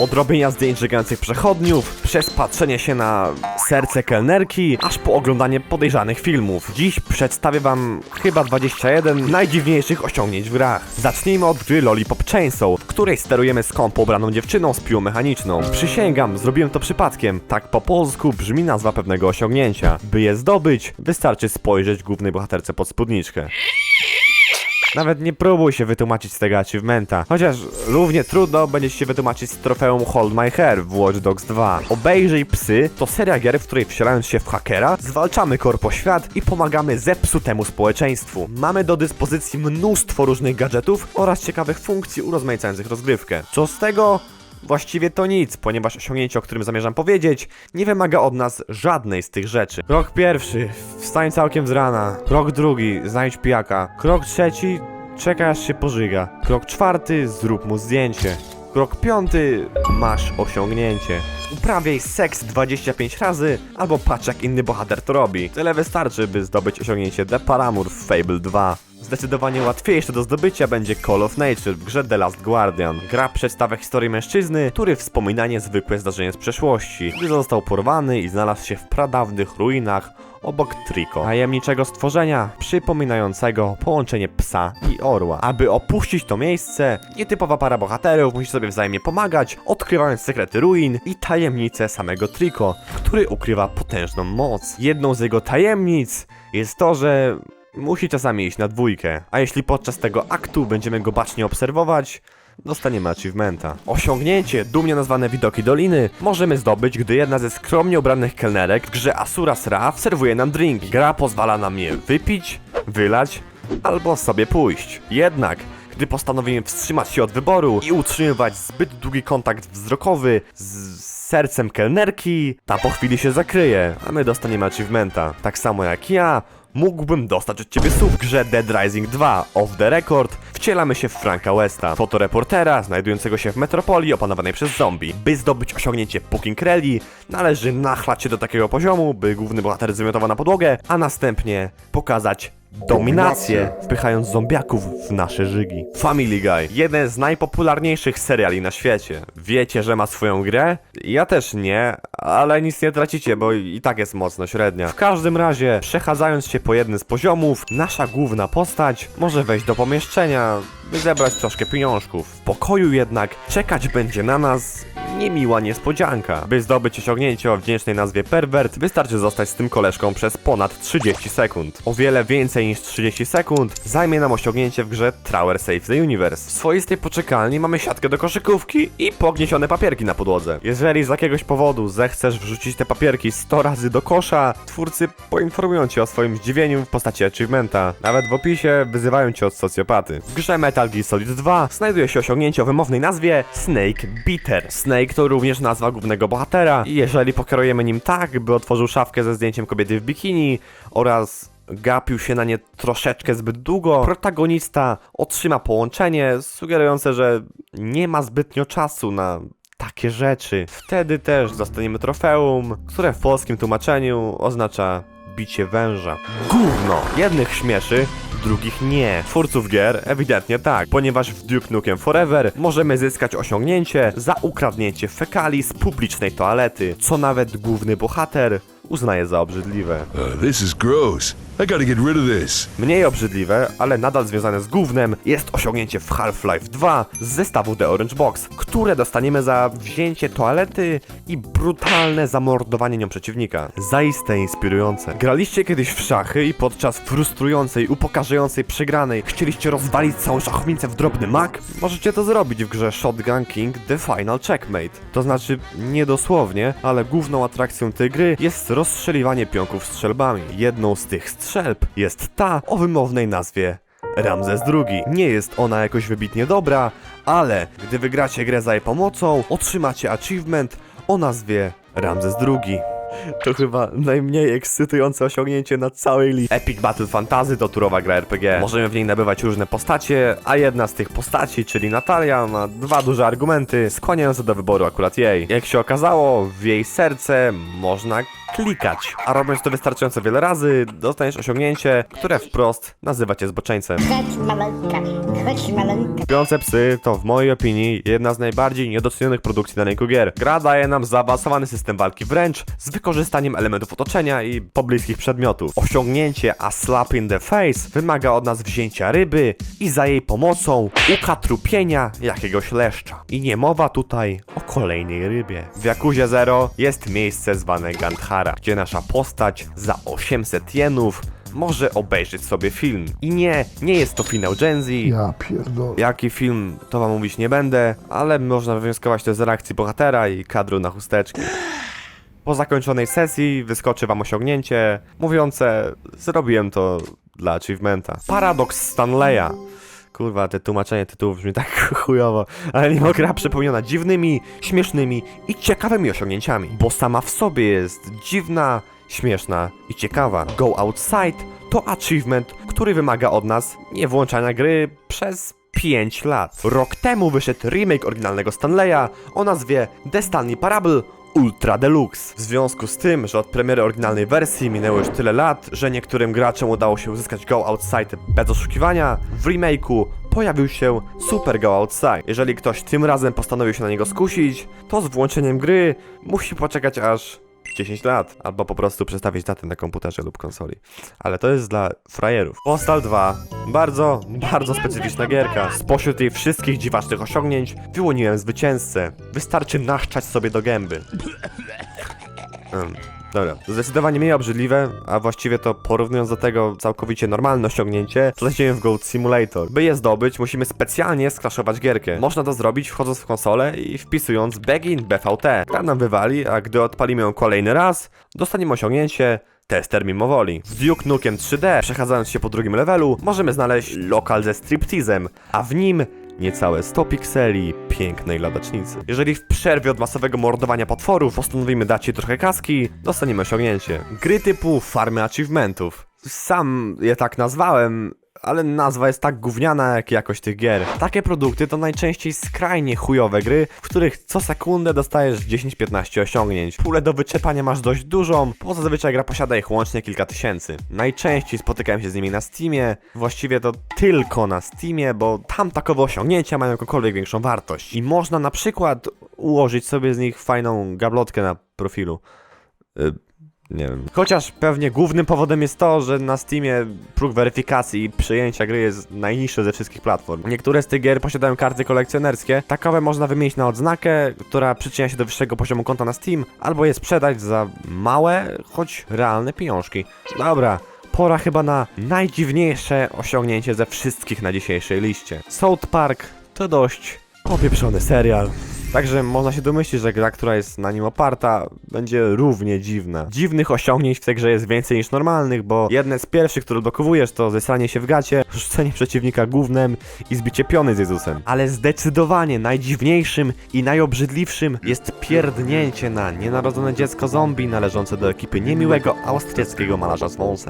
Od robienia zdjęć żegających przechodniów, przez patrzenie się na serce kelnerki, aż po oglądanie podejrzanych filmów. Dziś przedstawię wam chyba 21 najdziwniejszych osiągnięć w grach. Zacznijmy od gry Lollipop Chainsaw, w której sterujemy skąpo ubraną dziewczyną z piłą mechaniczną. Przysięgam, zrobiłem to przypadkiem. Tak po polsku brzmi nazwa pewnego osiągnięcia. By je zdobyć, wystarczy spojrzeć głównej bohaterce pod spódniczkę. Nawet nie próbuj się wytłumaczyć z tego achievementa. Chociaż równie trudno będzie się wytłumaczyć z trofeum Hold My Hair w Watch Dogs 2. Obejrzyj Psy to seria gier, w której wcielając się w hakera, zwalczamy korpo świat i pomagamy zepsutemu społeczeństwu. Mamy do dyspozycji mnóstwo różnych gadżetów oraz ciekawych funkcji urozmaicających rozgrywkę. Co z tego? Właściwie to nic, ponieważ osiągnięcie, o którym zamierzam powiedzieć, nie wymaga od nas żadnej z tych rzeczy. Krok pierwszy, wstań całkiem z rana. Krok drugi, znajdź pijaka. Krok trzeci, czekaj aż się pożyga. Krok czwarty, zrób mu zdjęcie. Krok piąty, masz osiągnięcie. Uprawiaj seks 25 razy, albo patrz jak inny bohater to robi. Tyle wystarczy, by zdobyć osiągnięcie The Paramur w Fable 2. Zdecydowanie łatwiejsze do zdobycia będzie Call of Nature w grze The Last Guardian. Gra przedstawia historię mężczyzny, który wspomina niezwykłe zdarzenie z przeszłości, gdy został porwany i znalazł się w pradawnych ruinach obok Trico, tajemniczego stworzenia przypominającego połączenie psa i orła. Aby opuścić to miejsce, nietypowa para bohaterów musi sobie wzajemnie pomagać, odkrywając sekrety ruin i tajemnice samego Trico, który ukrywa potężną moc. Jedną z jego tajemnic jest to, że musi czasami iść na dwójkę, a jeśli podczas tego aktu będziemy go bacznie obserwować, dostaniemy achievementa. Osiągnięcie, dumnie nazwane Widoki Doliny, możemy zdobyć, gdy jedna ze skromnie ubranych kelnerek w grze Asura Sra serwuje nam drink. Gra pozwala nam je wypić, wylać albo sobie pójść. Jednak, gdy postanowimy wstrzymać się od wyboru i utrzymywać zbyt długi kontakt wzrokowy z sercem kelnerki, ta po chwili się zakryje, a my dostaniemy achievementa. Tak samo jak ja, mógłbym dostać od ciebie sub grze Dead Rising 2 Off the Record wcielamy się w Franka Westa, fotoreportera znajdującego się w metropolii opanowanej przez zombie. By zdobyć osiągnięcie Puking Rally, należy nachlać się do takiego poziomu, by główny bohater zwymiotował na podłogę, a następnie pokazać dominację, wpychając zombiaków w nasze żygi. Family Guy, jeden z najpopularniejszych seriali na świecie. Wiecie, że ma swoją grę? Ja też nie, ale nic nie tracicie, bo i tak jest mocno średnia. W każdym razie, przechadzając się po jednym z poziomów, nasza główna postać może wejść do pomieszczenia, by zebrać troszkę pieniążków. W pokoju jednak czekać będzie na nas niemiła niespodzianka. By zdobyć osiągnięcie o wdzięcznej nazwie Pervert, wystarczy zostać z tym koleżką przez ponad 30 sekund. O wiele więcej niż 30 sekund zajmie nam osiągnięcie w grze Tower Save the Universe. W swoistej poczekalni mamy siatkę do koszykówki i pogniesione papierki na podłodze. Jeżeli z jakiegoś powodu zechcesz wrzucić te papierki 100 razy do kosza, twórcy poinformują cię o swoim zdziwieniu w postaci achievementa. Nawet w opisie wyzywają cię od socjopaty. W grze Metal Gear Solid 2 znajduje się osiągnięcie o wymownej nazwie Snake Beater. Snake to również nazwa głównego bohatera jeżeli pokierujemy nim tak, by otworzył szafkę ze zdjęciem kobiety w bikini oraz gapił się na nie troszeczkę zbyt długo, protagonista otrzyma połączenie sugerujące, że nie ma zbytnio czasu na takie rzeczy. Wtedy też dostaniemy trofeum, które w polskim tłumaczeniu oznacza bicie węża. Gówno! Jednych śmieszy, drugich nie. Twórców gier ewidentnie tak, ponieważ w Duke Nukem Forever możemy zyskać osiągnięcie za ukradnięcie fekali z publicznej toalety, co nawet główny bohater uznaje za obrzydliwe. Uh, this is gross. I gotta get rid of this. Mniej obrzydliwe, ale nadal związane z gównem, jest osiągnięcie w Half-Life 2 z zestawu The Orange Box, które dostaniemy za wzięcie toalety i brutalne zamordowanie nią przeciwnika. Zaiste inspirujące. Graliście kiedyś w szachy i podczas frustrującej, upokarzającej przegranej chcieliście rozwalić całą szachownicę w drobny mak? Możecie to zrobić w grze Shotgun King The Final Checkmate. To znaczy, nie dosłownie, ale główną atrakcją tej gry jest rozstrzeliwanie pionków strzelbami. Jedną z tych strzelb jest ta o wymownej nazwie Ramzes II. Nie jest ona jakoś wybitnie dobra, ale gdy wygracie grę za jej pomocą, otrzymacie achievement o nazwie Ramzes II. To chyba najmniej ekscytujące osiągnięcie na całej liście. Epic Battle Fantasy to turowa gra RPG. Możemy w niej nabywać różne postacie, a jedna z tych postaci, czyli Natalia, ma dwa duże argumenty skłaniające do wyboru akurat jej. Jak się okazało, w jej serce można klikać. A robiąc to wystarczająco wiele razy, dostaniesz osiągnięcie, które wprost nazywa cię zboczeńcem. Chodź maleńka, chodź maleńka. Psy to w mojej opinii jedna z najbardziej niedocenionych produkcji na rynku gier. Gra daje nam zaawansowany system walki wręcz z wykorzystaniem elementów otoczenia i pobliskich przedmiotów. Osiągnięcie a slap in the face wymaga od nas wzięcia ryby i za jej pomocą ukatrupienia jakiegoś leszcza. I nie mowa tutaj o kolejnej rybie. W Yakuzie Zero jest miejsce zwane Gandhara, gdzie nasza postać za 800 jenów może obejrzeć sobie film. I nie, nie jest to finał Gen Z, Ja pierdolę. Jaki film, to wam mówić nie będę, ale można wywnioskować to z reakcji bohatera i kadru na chusteczki. Po zakończonej sesji wyskoczy wam osiągnięcie mówiące zrobiłem to dla achievementa. Paradoks Stanleya. Kurwa, te tłumaczenie tytułów brzmi tak chujowo, ale mimo gra przepełniona dziwnymi, śmiesznymi i ciekawymi osiągnięciami, bo sama w sobie jest dziwna, śmieszna i ciekawa. Go Outside to achievement, który wymaga od nas nie włączania gry przez 5 lat. Rok temu wyszedł remake oryginalnego Stanleya o nazwie The Stanley Parable Ultra Deluxe. W związku z tym, że od premiery oryginalnej wersji minęło już tyle lat, że niektórym graczom udało się uzyskać Go Outside bez oszukiwania, w remake'u pojawił się Super Go Outside. Jeżeli ktoś tym razem postanowił się na niego skusić, to z włączeniem gry musi poczekać aż 10 lat, albo po prostu przestawić datę na komputerze lub konsoli. Ale to jest dla frajerów. Postal 2. Bardzo, bardzo specyficzna gierka. Spośród jej wszystkich dziwacznych osiągnięć wyłoniłem zwycięzcę. Wystarczy naszczać sobie do gęby. Mm, Dobra, zdecydowanie mniej obrzydliwe, a właściwie to porównując do tego całkowicie normalne osiągnięcie, znajdziemy w Goat Simulator. By je zdobyć, musimy specjalnie skraszować gierkę. Można to zrobić wchodząc w konsolę i wpisując Begin BVT. Gra nam wywali, a gdy odpalimy ją kolejny raz, dostaniemy osiągnięcie Tester mimowoli. W Duke Nukem 3D, przechadzając się po drugim levelu, możemy znaleźć lokal ze striptizem, a w nim niecałe 100 pikseli pięknej ladacznicy. Jeżeli w przerwie od masowego mordowania potworów postanowimy dać ci trochę kaski, dostaniemy osiągnięcie. Gry typu farmy achievementów. Sam je tak nazwałem, ale nazwa jest tak gówniana jak jakość tych gier. Takie produkty to najczęściej skrajnie chujowe gry, w których co sekundę dostajesz 10-15 osiągnięć. Pulę do wyczepania masz dość dużą, bo zazwyczaj gra posiada ich łącznie kilka tysięcy. Najczęściej spotykałem się z nimi na Steamie, właściwie to tylko na Steamie, bo tam takowe osiągnięcia mają jakąkolwiek większą wartość. I można na przykład ułożyć sobie z nich fajną gablotkę na profilu. Y, nie wiem. Chociaż pewnie głównym powodem jest to, że na Steamie próg weryfikacji i przyjęcia gry jest najniższy ze wszystkich platform. Niektóre z tych gier posiadają karty kolekcjonerskie. Takowe można wymienić na odznakę, która przyczynia się do wyższego poziomu konta na Steam, albo je sprzedać za małe, choć realne pieniążki. Dobra. Pora chyba na najdziwniejsze osiągnięcie ze wszystkich na dzisiejszej liście. South Park to dość popieprzony serial. Także można się domyślić, że gra, która jest na nim oparta, będzie równie dziwna. Dziwnych osiągnięć w tej grze jest więcej niż normalnych, bo jedne z pierwszych, które odblokowujesz, to zesranie się w gacie, rzucenie przeciwnika gównem i zbicie piony z Jezusem. Ale zdecydowanie najdziwniejszym i najobrzydliwszym jest pierdnięcie na nienarodzone dziecko zombie należące do ekipy niemiłego austriackiego malarza z wąsem.